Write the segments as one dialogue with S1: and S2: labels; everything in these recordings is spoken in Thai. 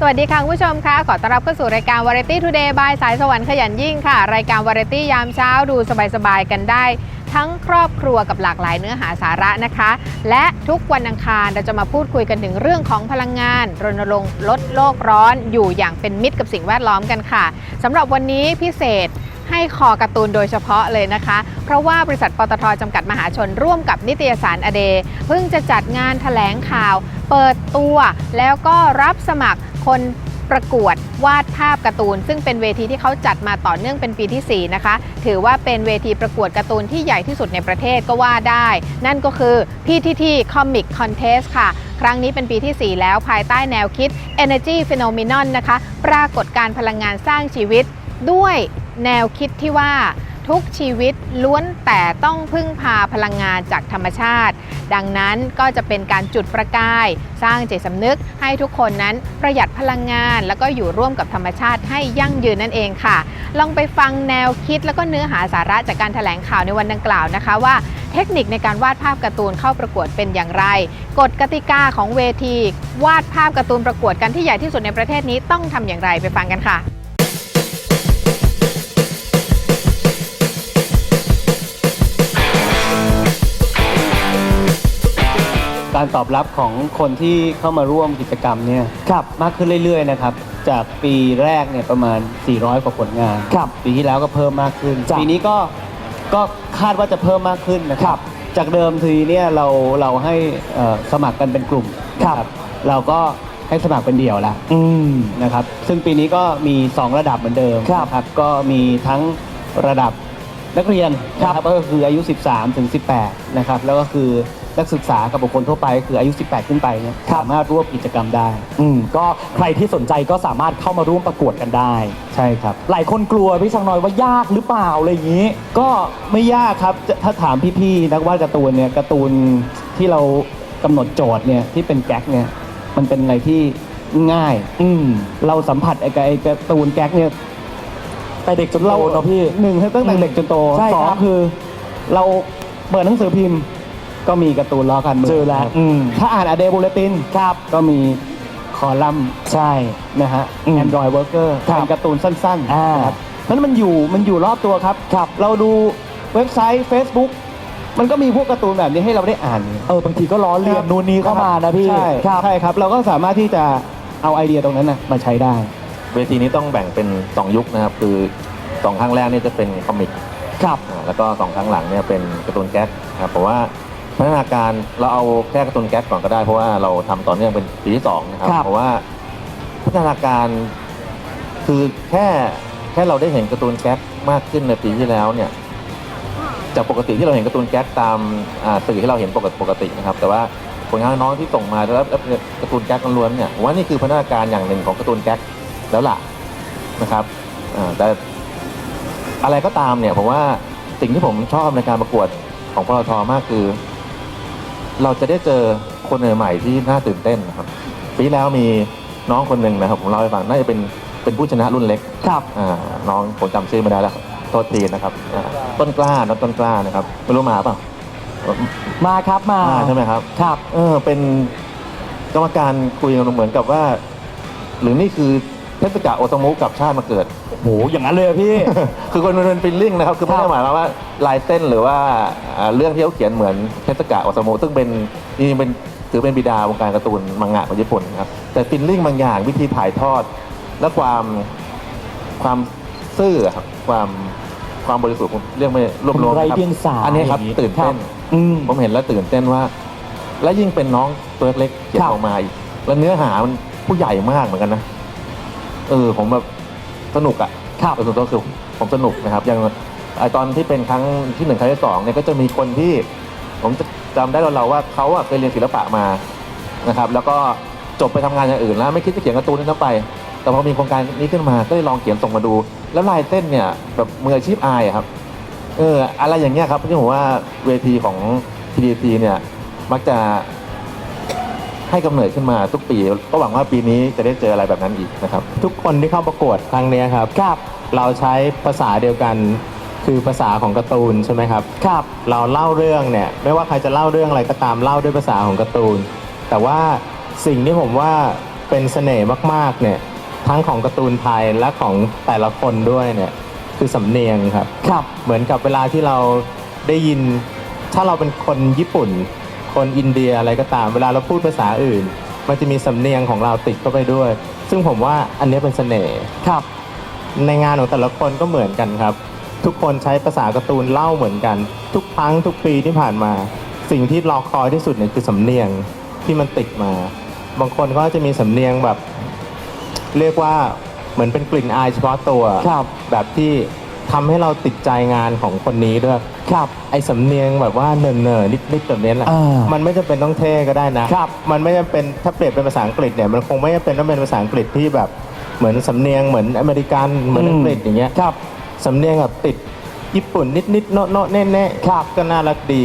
S1: สวัสดีค่ะผู้ชมค่ะขอต้อนรับเข้าสู่รายการ Variety Today by สายสวรรค์ขยันยิ่งค่ะ รายการ Variety ยามเช้าดูสบายๆกันได้ ทั้งครอบครัวกับหลากหลายเนื้อหาสาระนะคะ และทุกวันอังคารเราจะมาพูดคุยกันถึงเรื่องของพลังงาน รณรงค์ลดโลกร้อนอยู่อย่างเป็นมิตรกับสิ่งแวดล้อมกันค่ะสำหรับวันนี้พิเศษให้คอการ์ตูนโดยเฉพาะเลยนะคะ เพราะว่าบริษัทปตทจำกัดมหาชนร่วมกับนิตยสารอเด เพิ่งจะจัดงานแถลงข่าว เปิดตัวแล้วก็รับสมัคร คนประกวดวาดภาพการ์ตูน ซึ่งเป็นเวทีที่เขาจัดมาต่อเนื่องเป็นปีที่ 4 นะคะ ถือว่าเป็นเวทีประกวดการ์ตูนที่ใหญ่ที่สุดในประเทศก็ว่าได้ นั่นก็คือ PTT Comic Contest ค่ะ ครั้งนี้เป็นปีที่ 4 แล้วภายใต้แนวคิด Energy Phenomenon นะคะ ปรากฏการพลังงานสร้างชีวิตด้วยแนวคิดที่ว่า ทุกชีวิตล้วนแต่ต้องพึ่งพาพลังงานจากธรรมชาติ ดังนั้นก็จะเป็นการจุดประกาย สร้างจิตสำนึกให้ทุกคนนั้นประหยัดพลังงาน แล้วก็อยู่ร่วมกับธรรมชาติให้ยั่งยืนนั่นเองค่ะ ลองไปฟังแนวคิดแล้วก็เนื้อหาสาระจากการแถลงข่าวในวันดังกล่าวนะคะว่าเทคนิคในการวาดภาพการ์ตูนเข้าประกวดเป็นอย่างไร กฎกติกาของเวที วาดภาพการ์ตูนประกวดกันที่ใหญ่ที่สุดในประเทศนี้ต้องทำอย่างไรไปฟังกันค่ะ
S2: การตอบรับของคนที่เข้ามาร่วมกิจกรรมเนี่ยครับมากขึ้นเรื่อยๆนะครับ จากปีแรกเนี่ยประมาณ 400 กว่าผลงาน
S3: ครับ
S2: ปีที่แล้วก็เพิ่มมากขึ้น
S3: จ้ะ
S2: ปีนี้ก็ก็คาดว่าจะเพิ่มมากขึ้นนะค
S3: ครั
S2: รับจากเดิมทีเนี่ยเราเราให้เอ่อสมัครกันเป็นกลุ่ม
S3: ครับ
S2: นะเราก็ให้สมัครเป็นเดี่ยวแล้ว
S3: อืม
S2: นะครับซึ่งปีนี้ก็มี 2 ระดับเหมือนเดิม
S3: ครับ
S2: นะครับก็มีทั้งระดับนักเรียนนะครับก็คืออายุ 13 ถึง 18 นะครับแล้วก็คือ นักศึกษากับบุคคลทั่วไปคืออายุ 18 ขึ้นไปเนี่ยสามารถร่วมกิจกรรมได้
S3: อืมก็ใครที่สนใจก็สามารถเข้ามาร่วมประกวดกันได้
S2: ใช่ครับ
S3: หลายคนกลัวพี่ช่างน้อยว่ายากหรือเปล่าอะไรอย่างนี้
S2: ก็ไม่ยากครับจะถ้าถามพี่ๆนักวาดการ์ตูนเนี่ยการ์ตูนที่เรากำหนดโจทย์เนี่ยที่เป็นแก๊กเนี่ยมันเป็นอะไรที่ง่าย
S3: อืม
S2: เราสัมผัสไอ้กับไอ้การ์ตูนแก๊กเนี่ย
S3: แต่เด็กจนโตเนาะพี่
S2: หนึ่งคือตั้งแต่เด็กจนโต
S3: ใช่
S2: สอง
S3: ครับ
S2: คือ เราเปิดหนังสือพิมพ์ ก็มีการ์ตูนล้อกันมื
S3: เจอแล้ว
S2: ครับ
S3: อืม
S2: ถ้าอ่านอเดบูเลติน
S3: ครับ
S2: ก็มีคอลัมน์
S3: ใช่
S2: นะฮะ
S3: อืม
S2: Android Worker
S3: ครับ
S2: เป็นการ์ตูนสั้น
S3: อ่า
S2: ๆนะครับนั้นมันอยู่มันอยู่รอบตัวครับ
S3: ครับ
S2: เราดูเว็บไซต์ Facebook มันก็มีพวกการ์ตูนแบบนี้ให้เราได้อ่าน
S3: เออบางทีก็ล้อเลียนนู่นนี่เข้ามานะพี่
S2: ใช่
S3: ครับ
S2: ใช่ครับ เราก็สามารถที่จะเอาไอเดียตรงนั้นนะมาใช้ได้
S4: เวทีนี้ต้องแบ่งเป็น 2 ยุคนะครับ คือสองครั้งแรกเนี่ยจะเป็นคอมิก
S3: ครับ
S4: อ่าแล้วก็สองครั้งหลังเนี่ยเป็นการ์ตูนแก๊กนะครับเพราะว่า พัฒนาการเราเอาแค่การ์ตูนแก๊กก่อนก็ได้เพราะว่าเราทำต่อเนื่องเป็นปีที่สองนะครับ
S3: ครับ
S4: เพราะว่าพัฒนาการคือแค่แค่เราได้เห็นการ์ตูนแก๊กมากขึ้นในปีที่แล้วเนี่ยจากปกติที่เราเห็นการ์ตูนแก๊กตามอ่าสื่อที่เราเห็นปกติปกตินะครับ แต่ว่าผลงานน้องที่ส่งมาแล้วแล้วการ์ตูนแก๊กล้วนๆเนี่ยผมว่านี่คือพัฒนาการอย่างหนึ่งของการ์ตูนแก๊กแล้วล่ะนะครับอ่าแต่อะไรก็ตามเนี่ยผมว่าสิ่งที่ผมชอบในการประกวดของปตทมากคือ เราจะได้เจอคนใหม่ๆที่น่าตื่นเต้นนะครับ ปีที่แล้วมีน้องคนหนึ่งนะครับผมเล่าให้ฟังน่าจะเป็นเป็นผู้ชนะรุ่นเล็ก
S3: ครับ
S4: อ่าน้องผมจำชื่อไม่ได้แล้วครับโทษทีนะครับอ่าต้นกล้าน้องต้นกล้านะครับไม่รู้มาเปล่า
S3: มาครับมา
S4: มาใช่ไหมครับ
S3: ครับ
S4: เออเป็นกรรมการคุยกันเหมือนกับว่า หรือนี่คือ เทศกาลโอตามุกับชาติมาเกิด
S3: โหอย่างนั้นเลยอะพี่
S4: คือคนมันเป็นฟิลลิ่งนะครับ คือไม่
S3: ครั
S4: ได้
S3: บ
S4: หมายความว่าลายเส้นหรือว่าอ่าเรื่องที่เขาเขียนเหมือนเทศกาลออสโมซึ่งเป็นจริงๆเป็นถือเป็นบิดาวงการการ์ตูนมังงะของญี่ปุ่นนะครับแต่ฟิลลิ่งบางอย่างวิธีถ่ายทอด และความความซื่ออะครับความความบริสุทธิ์ผมเรียกไม่รวบรวม
S3: ไร้
S4: นะครั
S3: เดียงสา
S4: อันนี้ครับ
S3: อย่างนี้
S4: ตื่นเต้น
S3: อืม
S4: ผมเห็นแล้วตื่นเต้นว่า และยิ่งเป็นน้องตัวเล็กๆเขียน
S3: ครับ
S4: ออกมาอีกแล้วเนื้อหามันผู้ใหญ่มากเหมือนกันนะ เออผมแบบสนุกอะ
S3: ครับ
S4: ส่วนตัวคือผมสนุกนะครับอย่างไอตอนที่เป็นครั้งที่หนึ่งครั้งที่สองเนี่ยก็จะมีคนที่ ผมจะจำได้เราๆว่าเขาอะเคยเรียนศิลปะมานะครับ แล้วก็จบไปทำงานอย่างอื่นแล้วไม่คิดจะเขียนการ์ตูนนั้นไป แต่พอมีโครงการนี้ขึ้นมาก็เลยลองเขียนส่งมาดู แล้วลายเส้นเนี่ยแบบมืออาชีพอายอะครับ เอออะไรอย่างเงี้ยครับที่ผมว่าเวทีของ PDT เนี่ยมักจะ ให้กำเนิดขึ้นมาทุกปี ก็หวังว่าปีนี้จะได้เจออะไรแบบนั้นอีกนะครับ
S5: ทุกคนที่เข้าประกวดครั้งเนี้ยครับ
S3: ครับ
S5: เราใช้ภาษาเดียวกันคือภาษาของการ์ตูนใช่ไหมครับ
S3: ครับ
S5: เราเล่าเรื่องเนี่ยไม่ว่าใครจะเล่าเรื่องอะไรก็ตามเล่าด้วยภาษาของการ์ตูน แต่ว่าสิ่งที่ผมว่าเป็นเสน่ห์มากๆเนี่ยทั้งของการ์ตูนไทยและของแต่ละคนด้วยเนี่ยคือสำเนียงครับ
S3: ครับ
S5: เหมือนกับเวลาที่เราได้ยินถ้าเราเป็นคนญี่ปุ่น คนอินเดียอะไรก็ตามเวลาเราพูดภาษาอื่น มันจะมีสำเนียงของเราติดเข้าไปด้วย ซึ่งผมว่าอันนี้เป็นเสน่ห์
S3: ครับ
S5: ในงานของแต่ละคนก็เหมือนกันครับ ทุกคนใช้ภาษาการ์ตูนเล่าเหมือนกัน ทุกครั้งทุกปีที่ผ่านมา สิ่งที่รอคอยที่สุดเนี่ยคือสำเนียงที่มันติดมา บางคนก็จะมีสำเนียงแบบ เรียกว่าเหมือนเป็นกลิ่นอายเฉพาะตัว
S3: ครับ
S5: แบบที่ ทำให้เราติดใจงานของคนนี้ด้วย
S3: ครับ
S5: ไอ้สำเนียงแบบว่าเนินเนินิดนิดๆแบบนี้แหละ
S3: อ่ามั
S5: มันไม่จำเป็นต้องเท่ก็ได้นะครับ มันไม่จำเป็นถ้าเปลี่ยนเป็นภาษาอังกฤษเนี่ยมันคงไม่จำเป็นต้องเป็นภาษาอังกฤษที่แบบเหมือนสำเนียงเหมือนอเมริกันเหมือน
S3: อืม
S5: อังกฤษอย่างเงี้ย
S3: ครับ
S5: สำเนียงแบบติดญี่ปุ่นนิดนิดๆโนะโนะแน่แน่ๆครับก็น่ารักดี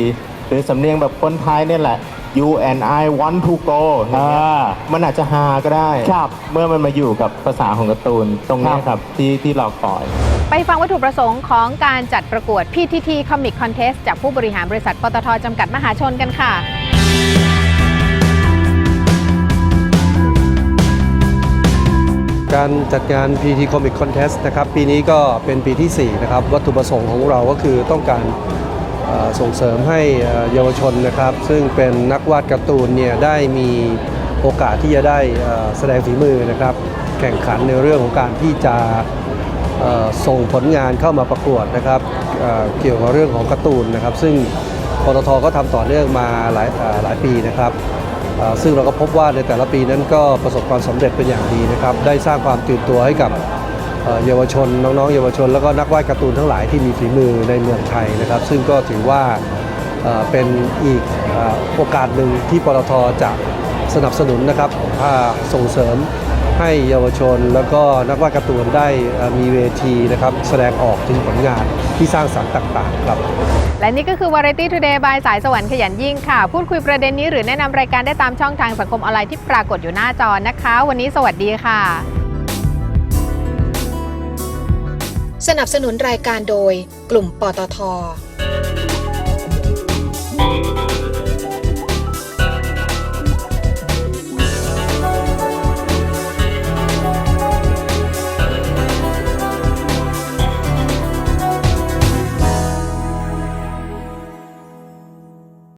S5: หรือสำเนียงแบบคนไทยเนี่ยแหละ you and I want to go อย่างเงี้ย
S3: อ่า
S5: มันอาจจะฮาก็ได้
S3: ครับ
S5: เมื่อมันมาอยู่กับภาษาของการ์ตูนตรงเนี้ย
S3: ครับ
S5: ครับที่ที่เราคอย
S1: ไปฟังวัตถุประสงค์ของการจัดประกวด PTT Comic Contest จากผู้บริหารบริษัทปตทจำกัดมหาชนกันค่ะ
S6: การจัดงาน PT Comic Contest นะครับ ปีนี้ก็เป็นปีที่ 4 นะครับ วัตถุประสงค์ของเราก็คือต้องการส่งเสริมให้เยาวชนนะครับ ซึ่งเป็นนักวาดการ์ตูนเนี่ยได้มีโอกาสที่จะได้แสดงฝีมือนะครับ แข่งขันในเรื่องของการที่จะ ส่งผลงานเข้ามาประกวดนะครับเเกี่ยวกับเรื่องของการ์ตูนนะครับ ซึ่งปตทก็ทำต่อเนื่องมาหลายหลายปีนะครับซึ่งเราก็พบว่าในแต่ละปีนั้นก็ประสบความสำเร็จเป็นอย่างดีนะครับ ได้สร้างความตื่นตัวให้กับเยาวชนน้องๆเยาวชน แล้วก็นักวาดการ์ตูนทั้งหลายที่มีฝีมือในเมืองไทยนะครับ ซึ่งก็ถือว่าเป็นอีกโอกาสหนึ่งที่ปตทจะสนับสนุนนะครับอ่าส่งเสริม ให้เยาวชนแล้วก็นักวาดการ์ตูนได้เอ่อมีเวทีนะครับแสดงออกถึงผลงานที่สร้างสรรค์ต่างๆครับ
S1: และนี่ก็คือ Variety Today by สายสวรรค์ขยันยิ่งค่ะ พูดคุยประเด็นนี้หรือแนะนำรายการได้ตามช่องทางสังคมออนไลน์ที่ปรากฏอยู่หน้าจอนะคะ วันนี้สวัสดีค่ะ
S7: สนับสนุนรายการโดยกลุ่มปตท